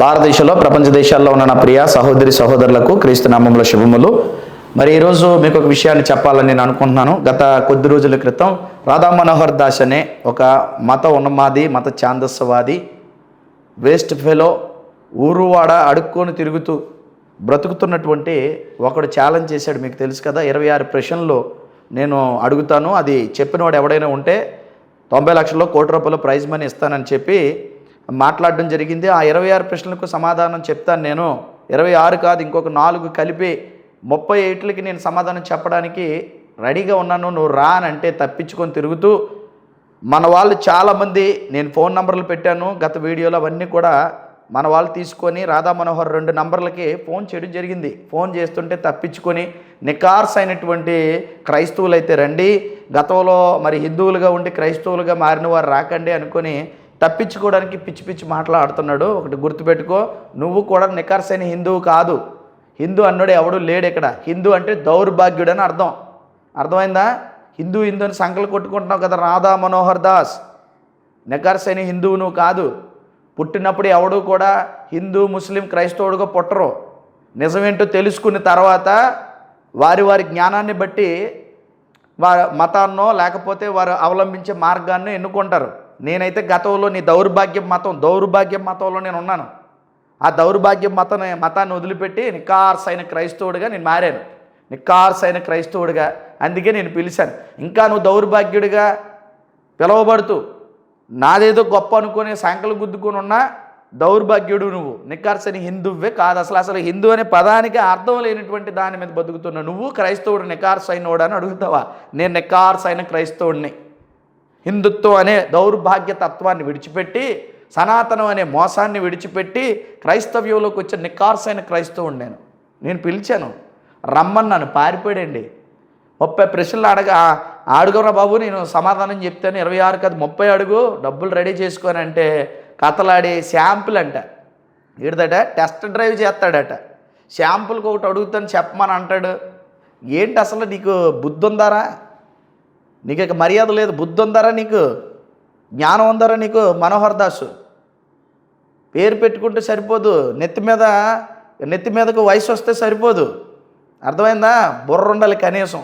భారతదేశంలో ప్రపంచ దేశాల్లో ఉన్న నా ప్రియ సహోదరి సహోదరులకు క్రీస్తు నామంలో శుభములు. మరి ఈరోజు మీకు ఒక విషయాన్ని చెప్పాలని నేను అనుకుంటున్నాను. గత కొద్ది రోజుల క్రితం రాధా మనోహర్ దాస్ అనే ఒక మత ఉన్నమాది మత ఛాందస్సవాది వేస్ట్ ఫెలో ఊరువాడ అడుక్కొని తిరుగుతూ బ్రతుకుతున్నటువంటి ఒకడు ఛాలెంజ్ చేశాడు. మీకు తెలుసు కదా ఇరవై ఆరు ప్రశ్నలు నేను అడుగుతాను. అది చెప్పినవాడు ఎవడైనా ఉంటే తొంభై లక్షల్లో కోటి రూపాయలు ప్రైజ్ మనీ ఇస్తానని చెప్పి మాట్లాడడం జరిగింది. ఆ ఇరవై ఆరు ప్రశ్నలకు సమాధానం చెప్తాను నేను. ఇరవై ఆరు కాదు ఇంకొక నాలుగు కలిపి ముప్పై ఏట్లకి నేను సమాధానం చెప్పడానికి రెడీగా ఉన్నాను. నువ్వు రా అని అంటే తప్పించుకొని తిరుగుతూ మన వాళ్ళు చాలామంది నేను ఫోన్ నంబర్లు పెట్టాను. గత వీడియోలో అవన్నీ కూడా మన వాళ్ళు తీసుకొని రాధా మనోహర్ రెండు నంబర్లకి ఫోన్ చేయడం జరిగింది. ఫోన్ చేస్తుంటే తప్పించుకొని నికార్స్ అయినటువంటి క్రైస్తవులు అయితే రండి. గతంలో మరి హిందువులుగా ఉండి క్రైస్తవులుగా మారిన వారు రాకండి అనుకొని తప్పించుకోవడానికి పిచ్చి పిచ్చి మాట్లాడుతున్నాడు. ఒకటి గుర్తుపెట్టుకో నువ్వు కూడా నికార్స్ హిందువు కాదు. హిందూ అన్నాడు ఎవడు లేడు ఇక్కడ. హిందూ అంటే దౌర్భాగ్యుడు అని అర్థం. అర్థమైందా? హిందూ హిందూ అని సంకలు కొట్టుకుంటున్నావు కదా రాధా మనోహర్ దాస్. నికార్స్ హిందువు నువ్వు కాదు. పుట్టినప్పుడు ఎవడు కూడా హిందూ ముస్లిం క్రైస్తవుడుగా పుట్టరు. నిజమేంటో తెలుసుకున్న తర్వాత వారి వారి జ్ఞానాన్ని బట్టి వారి మతాన్నో లేకపోతే వారు అవలంబించే మార్గాన్ని ఎన్నుకుంటారు. నేనైతే గతంలో నీ దౌర్భాగ్యం మతం దౌర్భాగ్యం మతంలో నేను ఉన్నాను. ఆ దౌర్భాగ్యం మతం మతాన్ని వదిలిపెట్టి నికార్స్ అయిన క్రైస్తవుడిగా నేను మారాను. నికార్స్ అయిన క్రైస్తవుడిగా అందుకే నేను పిలిచాను. ఇంకా నువ్వు దౌర్భాగ్యుడిగా పిలవబడుతూ నాదేదో గొప్ప అనుకునే సంకలు గుద్దుకొని ఉన్నా దౌర్భాగ్యుడు నువ్వు. నికార్సని హిందువే కాదు. అసలు అసలు హిందూ అనే పదానికి అర్థం లేనటువంటి దాని మీద బతుకుతున్న నువ్వు క్రైస్తవుడు నికార్స్ అయినోడు అని అడుగుతావా? నేను నికార్స్ అయిన క్రైస్తవుడిని. హిందుత్వం అనే దౌర్భాగ్య తత్వాన్ని విడిచిపెట్టి సనాతనం అనే మోసాన్ని విడిచిపెట్టి క్రైస్తవ్యంలోకి వచ్చిన నికార్సైన క్రైస్తవుడు నేను. నేను పిలిచాను రమ్మన్నాను పారిపోయాడండి. ముప్పై ప్రశ్నలు అడగ అడుగురా బాబు నేను సమాధానం చెప్తాను ఇరవై ఆరు కాదు ముప్పై అడుగు డబ్బులు రెడీ చేసుకొని అంటే కథలాడి శాంపుల్ అంట. ఈడదట టెస్ట్ డ్రైవ్ చేస్తాడట. శాంపుల్కి ఒకటి అడుగుతాను చెప్పమని అంటాడు. ఏంటి అసలు నీకు బుద్ధి ఉందారా నీకు ఇక మర్యాద లేదు. బుద్ధి ఉందరా నీకు? జ్ఞానం ఉందరా నీకు? మనోహర్ దాసు. పేరు పెట్టుకుంటే సరిపోదు. నెత్తి మీద నెత్తి మీదకు వయసు వస్తే సరిపోదు. అర్థమైందా? బుర్ర ఉండాలి కనీసం.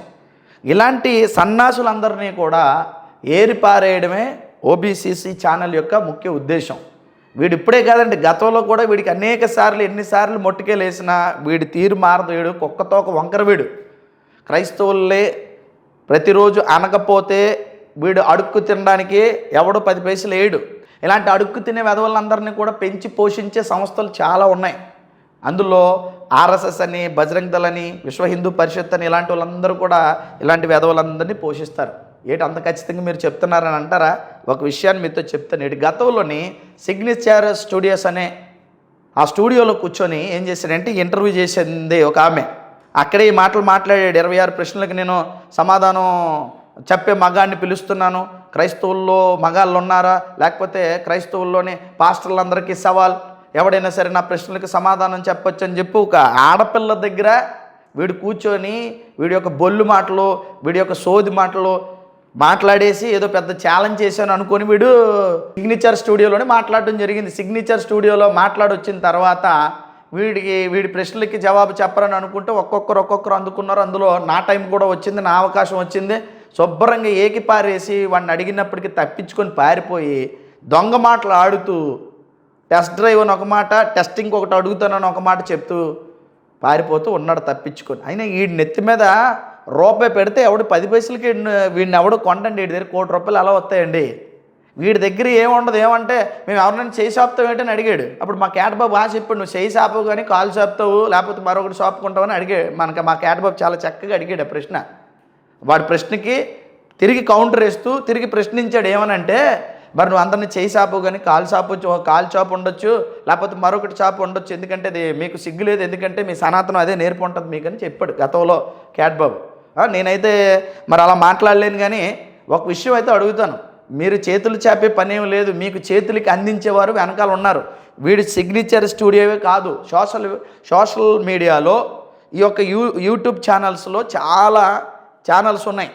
ఇలాంటి సన్నాసులందరినీ కూడా ఏరిపారేయడమే ఓబీసీసీ ఛానల్ యొక్క ముఖ్య ఉద్దేశం. వీడు ఇప్పుడే కాదండి గతంలో కూడా వీడికి అనేక సార్లు ఎన్నిసార్లు మొట్టుకెళ్ళేసినా వీడి తీరు మారదు వీడు కుక్కతో ఒక వంకర వీడు. క్రైస్తవులే ప్రతిరోజు అనకపోతే వీడు అడుక్కు తినడానికి ఎవడు పది పైసలు వేయడు. ఇలాంటి అడుక్కు తినే వెధవలందరినీ కూడా పెంచి పోషించే సంస్థలు చాలా ఉన్నాయి. అందులో ఆర్ఎస్ఎస్ అని బజరంగ్ దళ్ అని విశ్వ హిందూ పరిషత్ అని ఇలాంటి వాళ్ళందరూ కూడా ఇలాంటి వెధవలందరినీ పోషిస్తారు. ఏటి అంత ఖచ్చితంగా మీరు చెప్తున్నారని అంటారా? ఒక విషయాన్ని మీతో చెప్తాను. ఇటు గతంలోని సిగ్నేచర్ స్టూడియోస్ అనే ఆ స్టూడియోలో కూర్చొని ఏం చేశాడంటే ఇంటర్వ్యూ చేసింది ఒక ఆమె. అక్కడే ఈ మాటలు మాట్లాడాడు. ఇరవై ఆరు ప్రశ్నలకు నేను సమాధానం చెప్పే మగాన్ని పిలుస్తున్నాను. క్రైస్తవుల్లో మగాళ్ళు ఉన్నారా లేకపోతే క్రైస్తవుల్లోనే పాస్టర్లందరికీ సవాల్ ఎవడైనా సరే నా ప్రశ్నలకు సమాధానం చెప్పొచ్చు అని చెప్పి. ఒక ఆడపిల్ల దగ్గర వీడు కూర్చొని వీడి యొక్క బొల్లు మాటలు వీడి యొక్క సోది మాటలు మాట్లాడేసి ఏదో పెద్ద ఛాలెంజ్ చేశాను అనుకొని వీడు సిగ్నేచర్ స్టూడియోలోనే మాట్లాడడం జరిగింది. సిగ్నేచర్ స్టూడియోలో మాట్లాడొచ్చిన తర్వాత వీడికి వీడి ప్రశ్నలకి జవాబు చెప్పరని అనుకుంటే ఒక్కొక్కరు ఒక్కొక్కరు అందుకున్నారు. అందులో నా టైం కూడా వచ్చింది నా అవకాశం వచ్చింది. శుభ్రంగా ఏకి పారేసి వాడిని అడిగినప్పటికీ తప్పించుకొని పారిపోయి దొంగ మాటలు ఆడుతూ టెస్ట్ డ్రైవ్ అని ఒక మాట టెస్టింగ్ ఒకటి అడుగుతానని ఒక మాట చెప్తూ పారిపోతూ ఉన్నాడు తప్పించుకొని. అయినా ఈ నెత్తి మీద రూపాయి పెడితే ఎవడు పది పైసలకి వీడిని- వీడిని ఎవడు కొండండి వీడి దగ్గర కోటి రూపాయలు అలా వస్తాయండి? వీడి దగ్గర ఏముండదు? ఏమంటే మేము ఎవరినైనా చేయి షాపుతావు ఏంటని అడిగాడు. అప్పుడు మా క్యాట్ బాబు బాగా చెప్పాడు నువ్వు చేయి షాపు కానీ కాలు షాపుతావు లేకపోతే మరొకటి షాప్ కొంటావని అడిగాడు. మనకి మా క్యాట్బాబ్ చాలా చక్కగా అడిగాడు ఆ ప్రశ్న. వాడి ప్రశ్నకి తిరిగి కౌంటర్ వేస్తూ తిరిగి ప్రశ్నించాడు ఏమనంటే మరి నువ్వు అందరిని చేయి షాపు కానీ కాలు షాపు చో- కాలు షాప్ ఉండొచ్చు లేకపోతే మరొకటి షాప్ ఉండొచ్చు ఎందుకంటే అది మీకు సిగ్గు లేదు ఎందుకంటే మీ సనాతనం అదే నేర్పు ఉంటుంది మీకు అని చెప్పాడు గతంలో క్యాట్ బాబు. నేనైతే మరి అలా మాట్లాడలేను కానీ ఒక విషయం అయితే అడుగుతాను. మీరు చేతులు చాపే పని ఏం లేదు మీకు చేతులకి అందించేవారు వెనకాల ఉన్నారు. వీడి సిగ్నేచర్ స్టూడియోవే కాదు. సోషల్ సోషల్ మీడియాలో ఈ యొక్క యూ యూట్యూబ్ ఛానల్స్లో చాలా ఛానల్స్ ఉన్నాయి.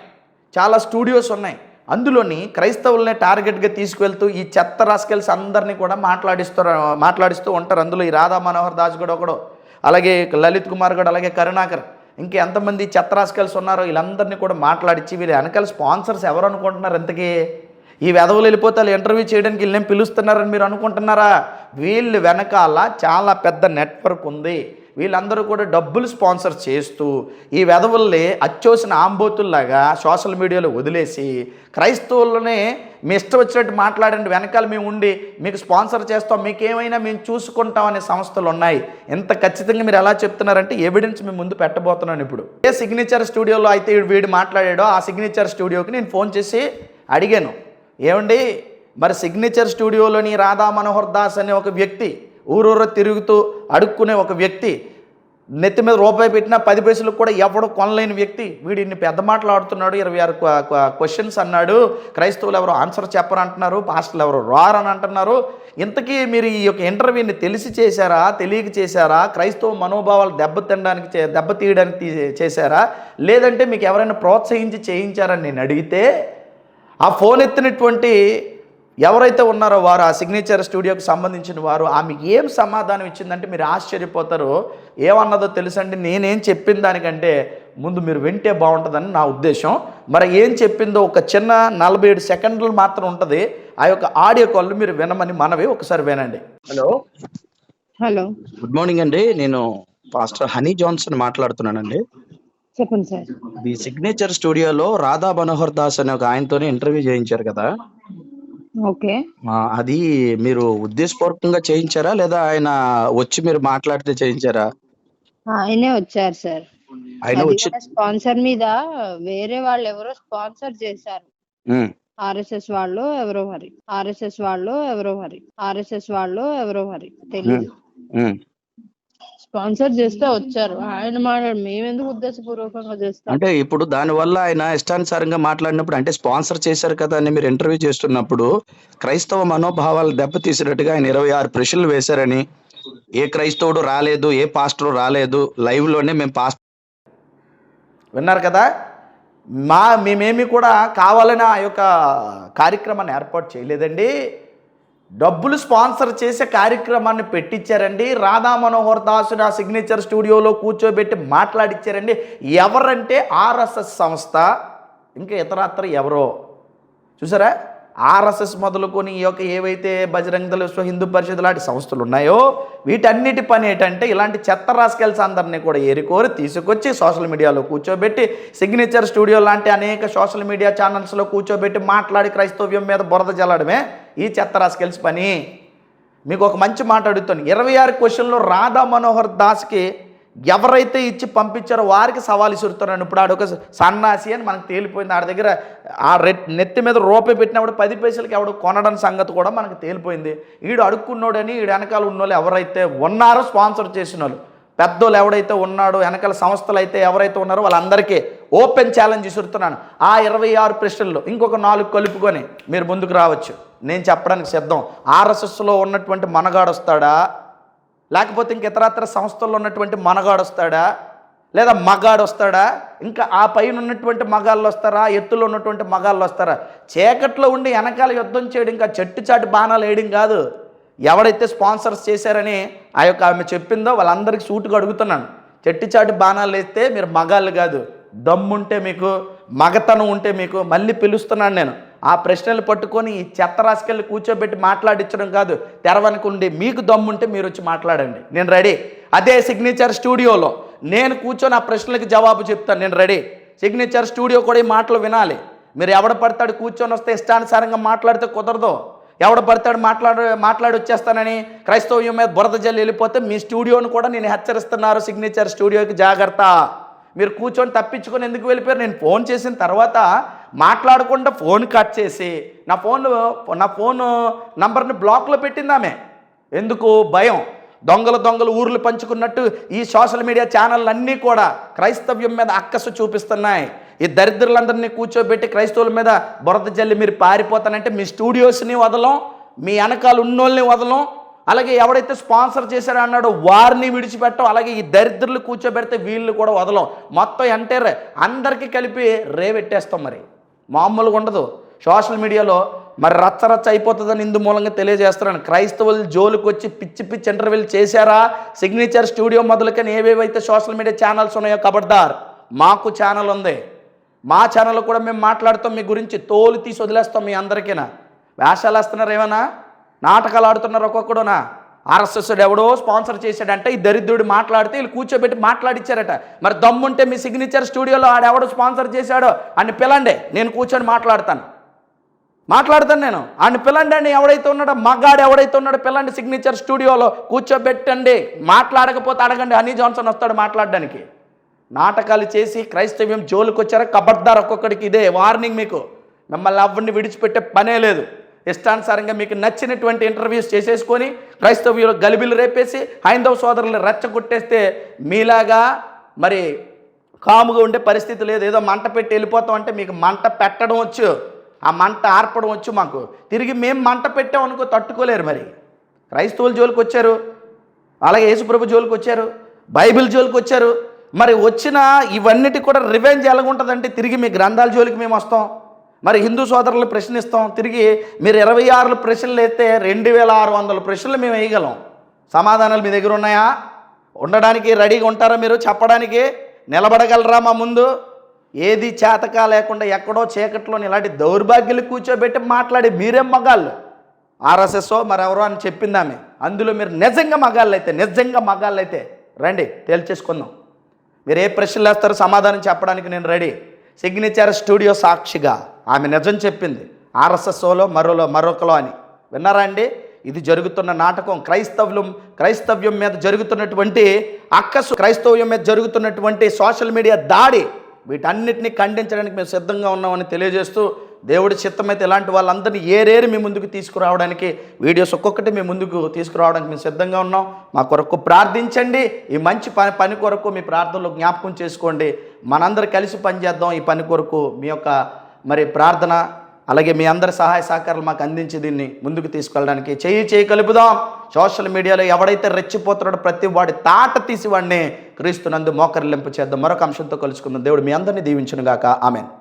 చాలా స్టూడియోస్ ఉన్నాయి. అందులోని క్రైస్తవుల్ని టార్గెట్గా తీసుకువెళ్తూ ఈ చెత్త రాస్కెల్స్ అందరినీ కూడా మాట్లాడిస్తారు మాట్లాడిస్తూ ఉంటారు. అందులో ఈ రాధా మనోహర్ దాస్ కూడా ఒకడు అలాగే లలిత్ కుమార్ కూడా అలాగే కరుణాకర్. ఇంకా ఎంతమంది చెత్త రాస్కెల్స్ ఉన్నారో వీళ్ళందరినీ కూడా మాట్లాడించి వీళ్ళ వెనకాల స్పాన్సర్స్ ఎవరు అనుకుంటున్నారు? ఇంతకీ ఈ వెధవులు వెళ్ళిపోతే వాళ్ళు ఇంటర్వ్యూ చేయడానికి వీళ్ళని పిలుస్తున్నారని మీరు అనుకుంటున్నారా? వీళ్ళు వెనకాల చాలా పెద్ద నెట్వర్క్ ఉంది. వీళ్ళందరూ కూడా డబ్బులు స్పాన్సర్ చేస్తూ ఈ వెధవుల్ని అచ్చోసిన ఆంబోతుల్లాగా సోషల్ మీడియాలో వదిలేసి క్రైస్తవులనే మీ ఇష్టం వచ్చినట్టు మాట్లాడండి వెనకాల మేము ఉండి మీకు స్పాన్సర్ చేస్తాం మీకేమైనా మేము చూసుకుంటాం అనే సంస్థలు ఉన్నాయి. ఎంత ఖచ్చితంగా మీరు ఎలా చెప్తున్నారంటే ఎవిడెన్స్ మేము ముందు పెట్టబోతున్నాను ఇప్పుడు. ఏ సిగ్నేచర్ స్టూడియోలో అయితే వీడు మాట్లాడాడో ఆ సిగ్నేచర్ స్టూడియోకి నేను ఫోన్ చేసి అడిగాను. ఏమండి? మరి సిగ్నేచర్ స్టూడియోలోని రాధా మనోహర్ దాస్ అనే ఒక వ్యక్తి ఊరూర తిరుగుతూ అడుక్కునే ఒక వ్యక్తి నెత్తి మీద రూపాయి పెట్టినా పది పైసలకు కూడా ఎవడు కొనలేని వ్యక్తి. వీడు ఇన్ని పెద్ద మాటలు ఆడుతున్నాడు ఇరవై ఆరు క్వశ్చన్స్ అన్నాడు. క్రైస్తవులు ఎవరు ఆన్సర్ చెప్పరంటున్నారు పాస్టర్లు ఎవరు రారని అంటున్నారు. ఇంతకీ మీరు ఈ యొక్క ఇంటర్వ్యూని తెలిసి చేశారా తెలియక చేశారా? క్రైస్తవ మనోభావాలు దెబ్బతినడానికి చే- దెబ్బతీయడానికి తీ- చేశారా? లేదంటే మీకు ఎవరైనా ప్రోత్సహించి చేయించారని నేను అడిగితే ఆ ఫోన్ ఎత్తినటువంటి ఎవరైతే ఉన్నారో వారు ఆ సిగ్నేచర్ స్టూడియోకి సంబంధించిన వారు ఆమె ఏం సమాధానం ఇచ్చిందంటే మీరు ఆశ్చర్యపోతారు. ఏమన్నదో తెలుసండి నేనేం చెప్పిన దానికంటే ముందు మీరు వింటే బాగుంటుందని నా ఉద్దేశం. మరి ఏం చెప్పిందో ఒక చిన్న నలభై ఏడు సెకండ్లు మాత్రం ఉంటుంది. ఆ యొక్క ఆడియో కాల్ మీరు వినమని మనవి ఒకసారి వినండి. హలో. హలో. గుడ్ మార్నింగ్ అండి. నేను పాస్టర్ హనీ జాన్సన్ మాట్లాడుతున్నానండి. చెప్పండి సార్. ఈ సిగ్నేచర్ స్టూడియోలో రాధా మనోహర్ దాస్ అనే ఒక ఆయనతోనే ఇంటర్వ్యూ చేయించారు కదా? ఓకే. అది మీరు ఉద్దేశపూర్వకంగా చేయించారా లేదా ఆయన వచ్చి మీరు మాట్లాడితే చేయించారా? ఆయనే వచ్చారు సార్. ఆయన వచ్చి స్పాన్సర్ మీద వేరే వాళ్ళు ఎవరో స్పాన్సర్ చేశారు. ఆర్ఎస్ఎస్ వాళ్ళు ఎవరో మరి. ఆర్ఎస్ఎస్ వాళ్ళు ఎవరో మరి. ఆర్ఎస్ఎస్ వాళ్ళు ఎవరో మరి. తెలియదు. స్పాన్సర్ చేస్తే వచ్చారు. ఆయన మాట్లాడు మేమెందుకు ఉద్దేశపూర్వకంగా చేస్తాం? అంటే ఇప్పుడు దానివల్ల ఆయన ఇష్టానుసారంగా మాట్లాడినప్పుడు అంటే స్పాన్సర్ చేశారు కదా అని మీరు ఇంటర్వ్యూ చేస్తున్నప్పుడు క్రైస్తవ మనోభావాలు దెబ్బతీసినట్టుగా ఆయన ఇరవై ఆరు ప్రశ్నలు వేశారని ఏ క్రైస్తవుడు రాలేదు ఏ పాస్టర్ రాలేదు లైవ్లోనే మేము పాస్ విన్నారు కదా? మా మేమేమి కూడా కావాలని ఆ యొక్క కార్యక్రమాన్ని ఏర్పాటు చేయలేదండి. డబ్బులు స్పాన్సర్ చేసే కార్యక్రమాన్ని పెట్టించారండి రాధా మనోహర్ దాసు నా సిగ్నేచర్ స్టూడియోలో కూర్చోబెట్టి మాట్లాడిచ్చారండి. ఎవరంటే ఆర్ఎస్ఎస్ సంస్థ ఇంకా ఇతరత్ర ఎవరో? చూసారా? ఆర్ఎస్ఎస్ మొదలుకొని ఈ యొక్క ఏవైతే బజరంగ దళ విశ్వ హిందూ పరిషత్ లాంటి సంస్థలు ఉన్నాయో వీటన్నిటి పని ఏంటంటే ఇలాంటి చెత్త రాసుకెళ్ళి అందరినీ కూడా ఏరికోరి తీసుకొచ్చి సోషల్ మీడియాలో కూర్చోబెట్టి సిగ్నేచర్ స్టూడియో లాంటి అనేక సోషల్ మీడియా ఛానల్స్లో కూర్చోబెట్టి మాట్లాడి క్రైస్తవ్యం మీద బురద జల్లడమే. ఈ చెత్త రాసుకెళ్ళి పని. మీకు ఒక మంచి మాట అడుగుతాను. ఇరవై ఆరు క్వశ్చన్లో రాధా మనోహర్ దాస్కి ఎవరైతే ఇచ్చి పంపించారో వారికి సవాలు ఇసురుతున్నాను ఇప్పుడు ఆడొక సన్నాసి అని మనకు తేలిపోయింది. ఆడ దగ్గర ఆ రెట్ నెత్తి మీద రూపాయి పెట్టినప్పుడు పది పైసలకి ఎవడు కొనడం సంగతి కూడా మనకు తేలిపోయింది. ఈడు అడుక్కున్నోడని ఈడు వెనకాల ఉన్నోళ్ళు ఎవరైతే ఉన్నారో స్పాన్సర్ చేసిన వాళ్ళు. పెద్దోళ్ళు ఎవడైతే ఉన్నాడో వెనకాల సంస్థలు అయితే ఎవరైతే ఉన్నారో వాళ్ళందరికీ ఓపెన్ ఛాలెంజ్ ఇసురుతున్నాను ఆ ఇరవై ఆరు ప్రశ్నల్లో ఇంకొక నాలుగు కలుపుకొని మీరు ముందుకు రావచ్చు. నేను చెప్పడానికి సిద్ధం. ఆర్ఎస్ఎస్లో ఉన్నటువంటి మనగాడొస్తాడా లేకపోతే ఇంక ఇతరత్ర సంస్థల్లో ఉన్నటువంటి మనగాడొస్తాడా లేదా మగాడు వస్తాడా? ఇంకా ఆ పైన ఉన్నటువంటి మగాళ్ళు వస్తారా? ఎత్తులో ఉన్నటువంటి మగాళ్ళు వస్తారా? చీకట్లో ఉండి వెనకాల యుద్ధం చేయడం ఇంకా చెట్టు చాటు బాణాలు వేయడం కాదు. ఎవడైతే స్పాన్సర్స్ చేశారని ఆ యొక్క ఆమె చెప్పిందో వాళ్ళందరికీ సూటుగా అడుగుతున్నాను. చెట్టు చాటు బాణాలు వేస్తే మీరు మగాళ్ళు కాదు. దమ్ముంటే మీకు మగతనం ఉంటే మీకు మళ్ళీ పిలుస్తున్నాను నేను. ఆ ప్రశ్నలు పట్టుకొని ఈ చెత్త రాసుకెళ్ళి కూర్చోబెట్టి మాట్లాడించడం కాదు తెరవనుకుండి మీకు దమ్ముంటే మీరు వచ్చి మాట్లాడండి. నేను రెడీ. అదే సిగ్నేచర్ స్టూడియోలో. నేను కూర్చొని ఆ ప్రశ్నలకు జవాబు చెప్తాను. నేను రెడీ. సిగ్నేచర్ స్టూడియో కూడా ఈ మాటలు వినాలి. మీరు ఎవడ పడతాడు కూర్చొని వస్తే ఇష్టానుసారంగా మాట్లాడితే కుదరదు. ఎవడ పడతాడు మాట్లాడు మాట్లాడి వచ్చేస్తానని క్రైస్తవ్యం మీద బురద జల్లి వెళ్ళిపోతే మీ స్టూడియోను కూడా నేను హెచ్చరిస్తున్నారు. సిగ్నేచర్ స్టూడియోకి జాగ్రత్త. మీరు కూర్చొని తప్పించుకొని ఎందుకు వెళ్ళిపోయారు? నేను ఫోన్ చేసిన తర్వాత మాట్లాడకుండా ఫోన్ కట్ చేసి నా ఫోన్ నా ఫోన్ నంబర్ని బ్లాక్లో పెట్టింది ఆమె. ఎందుకు? భయం. దొంగలు దొంగలు ఊర్లు పంచుకున్నట్టు ఈ సోషల్ మీడియా ఛానళ్ళు అన్నీ కూడా క్రైస్తవ్యం మీద అక్కసు చూపిస్తున్నాయి. ఈ దరిద్రులందరినీ కూర్చోబెట్టి క్రైస్తవుల మీద బురద జల్లి మీరు పారిపోతానంటే మీ స్టూడియోస్ని వదలం మీ వెనకాల ఉన్నోళ్ళని వదలం అలాగే ఎవడైతే స్పాన్సర్ చేశారో అన్నాడో వారిని విడిచిపెట్టం అలాగే ఈ దరిద్రులు కూర్చోబెడితే వీళ్ళు కూడా వదలం. మొత్తం ఎంటైర్ అందరికీ కలిపి రేవెట్టేస్తాం మరి. మామూలుగా ఉండదు. సోషల్ మీడియాలో మరి రచ్చరచ్చ అయిపోతుందని ఇందు మూలంగా తెలియజేస్తున్నాను. క్రైస్తవులు జోలికి వచ్చి పిచ్చి పిచ్చి ఇంటర్వ్యూలు చేశారా? సిగ్నేచర్ స్టూడియో మొదలుకని ఏవేవైతే సోషల్ మీడియా ఛానల్స్ ఉన్నాయో కబడ్దార్ మాకు ఛానల్ ఉంది. మా ఛానల్లో కూడా మేము మాట్లాడుతాం మీ గురించి తోలు తీసి వదిలేస్తాం మీ అందరికీనా? వేషాలు వేస్తున్నారు ఏమైనా నాటకాలు ఆడుతున్నారు ఒక్కొక్కడునా. ఆర్ఎస్ఎస్ ఎవడో స్పాన్సర్ చేశాడంటే ఈ దరిద్రుడు మాట్లాడితే వీళ్ళు కూర్చోబెట్టి మాట్లాడిచ్చారట. మరి దమ్ముంటే మీ సిగ్నేచర్ స్టూడియోలో ఆడెవడో స్పాన్సర్ చేశాడో అని పిలండి నేను కూర్చొని మాట్లాడతాను. మాట్లాడతాను నేను. ఆయన పిల్లండి అని ఎవడైతే ఉన్నాడో మగాడు ఎవడైతే ఉన్నాడో పిల్లండి సిగ్నేచర్ స్టూడియోలో కూర్చోబెట్టండి. మాట్లాడకపోతే అడగండి హనీ జాన్సన్ వస్తాడు మాట్లాడడానికి. నాటకాలు చేసి క్రైస్తవ్యం జోలికి వచ్చారా కబడ్దార్ ఒక్కొక్కడికి ఇదే వార్నింగ్ మీకు. మిమ్మల్ని ఎవరిని విడిచిపెట్టే పనే లేదు. ఇష్టానుసారంగా మీకు నచ్చినటువంటి ఇంటర్వ్యూస్ చేసేసుకొని క్రైస్తవ్యులు గలిబిలు రేపేసి హైందవ సోదరులు రెచ్చగొట్టేస్తే మీలాగా మరి కాముగా ఉండే పరిస్థితి లేదు. ఏదో మంట పెట్టి వెళ్ళిపోతాం అంటే మీకు మంట పెట్టడం వచ్చు. ఆ మంట ఆర్పడం వచ్చు మాకు. తిరిగి మేము మంట పెట్టాం అనుకో తట్టుకోలేరు మరి. క్రైస్తవుల జోలికి వచ్చారు. అలాగే యేసుప్రభు జోలికి వచ్చారు. బైబిల్ జోలికి వచ్చారు. మరి వచ్చిన ఇవన్నిటి కూడా రివెంజ్ ఎలాగుంటుందంటే తిరిగి మీ గ్రంథాల జోలికి మేము వస్తాం. మరి హిందూ సోదరులు ప్రశ్నిస్తాం తిరిగి మీరు ఇరవై ఆరు ప్రశ్నలు అయితే రెండు వేల ఆరు వందల ప్రశ్నలు మేము వేయగలం. సమాధానాలు మీ దగ్గర ఉన్నాయా? ఉండడానికి రెడీగా ఉంటారా మీరు? చెప్పడానికి నిలబడగలరా మా ముందు? ఏది చేతకా లేకుండా ఎక్కడో చీకట్లోని ఇలాంటి దౌర్భాగ్యులు కూర్చోబెట్టి మాట్లాడి మీరేం మగాళ్ళు. ఆర్ఎస్ఎస్ఓ మరెవరో అని చెప్పింది ఆమె. అందులో మీరు నిజంగా మగాళ్ళు అయితే నిజంగా మగాళ్ళు అయితే రండి తేల్చేసుకుందాం. మీరు ఏ ప్రశ్నలు వేస్తారో సమాధానం చెప్పడానికి నేను రెడీ. సిగ్నేచర్ స్టూడియో సాక్షిగా. ఆమె నిజం చెప్పింది. ఆర్ఎస్ఎస్ఓలో మరోలో మరొకలో అని. విన్నారా అండి? ఇది జరుగుతున్న నాటకం. క్రైస్తవులు క్రైస్తవ్యం మీద జరుగుతున్నటువంటి అక్కసు క్రైస్తవ్యం మీద జరుగుతున్నటువంటి సోషల్ మీడియా దాడి వీటన్నిటిని ఖండించడానికి మేము సిద్ధంగా ఉన్నామని తెలియజేస్తూ దేవుడి చిత్తమైతే ఇలాంటి వాళ్ళందరినీ ఏరేరు మీ ముందుకు తీసుకురావడానికి వీడియోస్ ఒక్కొక్కటి మీ ముందుకు తీసుకురావడానికి మేము సిద్ధంగా ఉన్నాం. మా కొరకు ప్రార్థించండి. ఈ మంచి పని పని కొరకు మీ ప్రార్థనలో జ్ఞాపకం చేసుకోండి. మనందరూ కలిసి పనిచేద్దాం. ఈ పని కొరకు మీ యొక్క మరి ప్రార్థన అలాగే మీ అందరి సహాయ సహకారాలు మాకు అందించి దీన్ని ముందుకు తీసుకెళ్ళడానికి చేయి చేయి కలుపుదాం. సోషల్ మీడియాలో ఎవడైతే రెచ్చిపోతున్నాడో ప్రతి వాడి తాట తీసి వాడిని క్రీస్తునందు మోకరిలింపు చేద్దాం. మరొక అంశంతో కలుసుకుందాం. దేవుడు మీ అందరినీ దీవించునుగాక. ఆమెను.